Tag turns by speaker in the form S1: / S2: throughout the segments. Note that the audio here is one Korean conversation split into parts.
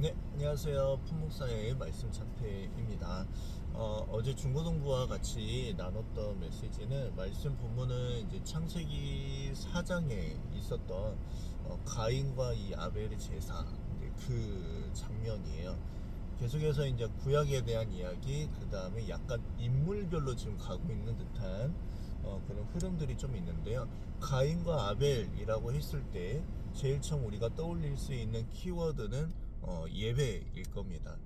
S1: 네, 안녕하세요. 품목사의 말씀 참패입니다. 어, 어제 중고등부와 같이 나눴던 메시지는 말씀 본문은 이제 창세기 4장에 있었던 어, 가인과 이 아벨의 제사 그 장면이에요. 계속해서 이제 구약에 대한 이야기, 그 다음에 약간 인물별로 지금 가고 있는 듯한 어, 그런 흐름들이 좀 있는데요. 가인과 아벨이라고 했을 때 제일 처음 우리가 떠올릴 수 있는 키워드는 어, 예배일 겁니다.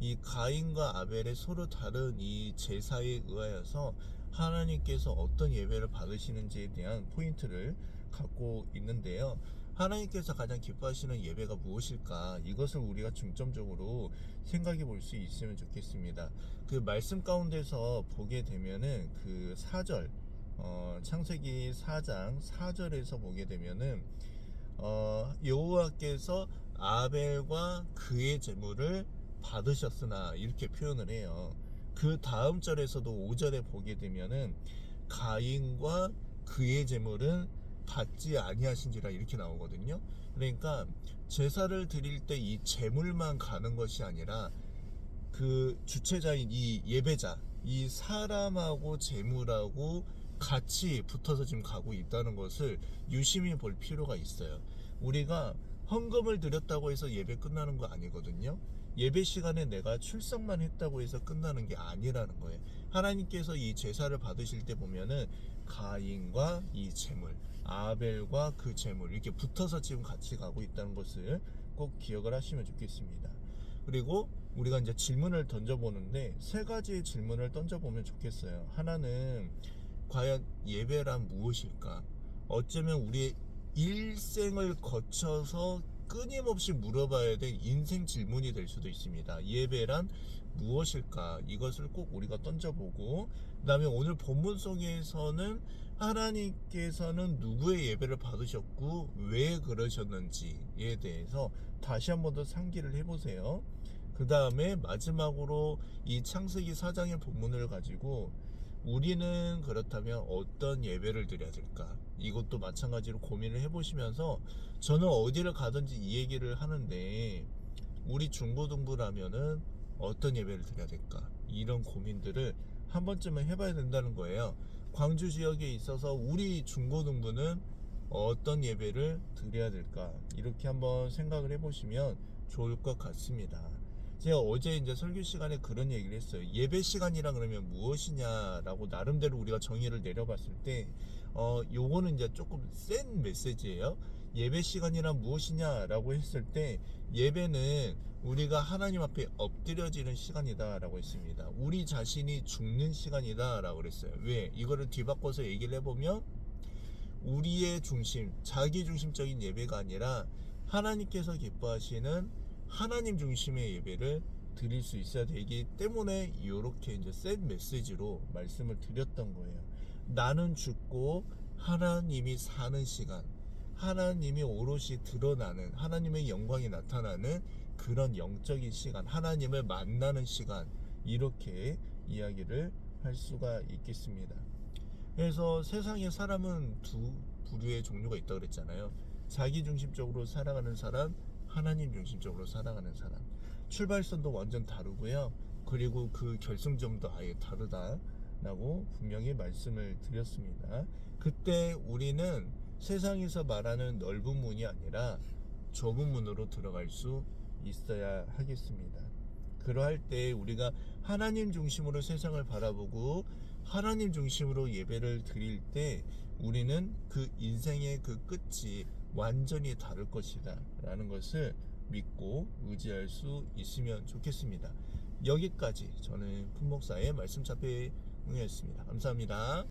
S1: 이 가인과 아벨의 서로 다른 이 제사에 의하여서 하나님께서 어떤 예배를 받으시는지에 대한 포인트를 갖고 있는데요. 하나님께서 가장 기뻐하시는 예배가 무엇일까? 이것을 우리가 중점적으로 생각해 볼 수 있으면 좋겠습니다. 그 말씀 가운데서 보게 되면은 그 4절, 어, 창세기 4장 4절에서 보게 되면은 어, 여호와께서 아벨과 그의 제물을 받으셨으나 이렇게 표현을 해요. 그 다음 절에서도 5절에 보게 되면은 가인과 그의 제물은 받지 아니하신지라 이렇게 나오거든요. 그러니까 제사를 드릴 때이 제물만 가는 것이 아니라 그 주체자인 이 예배자, 이 사람하고 재물하고 같이 붙어서 지금 가고 있다는 것을 유심히 볼 필요가 있어요. 우리가 헌금을 드렸다고 해서 예배 끝나는 거 아니거든요. 예배 시간에 내가 출석만 했다고 해서 끝나는 게 아니라는 거예요. 하나님께서 이 제사를 받으실 때 보면은 가인과 이 재물, 아벨과 그 재물 이렇게 붙어서 지금 같이 가고 있다는 것을 꼭 기억을 하시면 좋겠습니다. 그리고 우리가 이제 질문을 던져보는데 세 가지의 질문을 던져보면 좋겠어요. 하나는 과연 예배란 무엇일까? 어쩌면 우리의 일생을 거쳐서 끊임없이 물어봐야 될 인생 질문이 될 수도 있습니다. 예배란 무엇일까? 이것을 꼭 우리가 던져보고, 그 다음에 오늘 본문 속에서는 하나님께서는 누구의 예배를 받으셨고, 왜 그러셨는지에 대해서 다시 한 번 더 상기를 해보세요. 그 다음에 마지막으로 이 창세기 4장의 본문을 가지고 우리는 그렇다면 어떤 예배를 드려야 될까? 이것도 마찬가지로 고민을 해보시면서 저는 어디를 가든지 이 얘기를 하는데 우리 중고등부라면은 어떤 예배를 드려야 될까? 이런 고민들을 한 번쯤은 해봐야 된다는 거예요. 광주 지역에 있어서 우리 중고등부는 어떤 예배를 드려야 될까? 이렇게 한번 생각을 해보시면 좋을 것 같습니다. 제가 어제 이제 설교 시간에 그런 얘기를 했어요. 예배 시간이라 그러면 무엇이냐라고 나름대로 우리가 정의를 내려봤을 때, 어, 요거는 이제 조금 센 메시지예요. 예배 시간이란 무엇이냐라고 했을 때, 예배는 우리가 하나님 앞에 엎드려지는 시간이다라고 했습니다. 우리 자신이 죽는 시간이다라고 그랬어요. 왜? 이거를 뒤바꿔서 얘기를 해보면, 우리의 중심, 자기 중심적인 예배가 아니라 하나님께서 기뻐하시는 하나님 중심의 예배를 드릴 수 있어야 되기 때문에 이렇게 이제 센 메시지로 말씀을 드렸던 거예요. 나는 죽고 하나님이 사는 시간, 하나님이 오롯이 드러나는 하나님의 영광이 나타나는 그런 영적인 시간, 하나님을 만나는 시간 이렇게 이야기를 할 수가 있겠습니다. 그래서 세상에 사람은 두 부류의 종류가 있다고 그랬잖아요. 자기 중심적으로 살아가는 사람, 하나님 중심적으로 살아가는 사람. 출발선도 완전 다르고요. 그리고 그 결승점도 아예 다르다라고 분명히 말씀을 드렸습니다. 그때 우리는 세상에서 말하는 넓은 문이 아니라 좁은 문으로 들어갈 수 있어야 하겠습니다. 그러할 때 우리가 하나님 중심으로 세상을 바라보고 하나님 중심으로 예배를 드릴 때 우리는 그 인생의 그 끝이 완전히 다를 것이다 라는 것을 믿고 의지할 수 있으면 좋겠습니다. 여기까지 저는 품목사의 말씀 잡회였습니다. 감사합니다.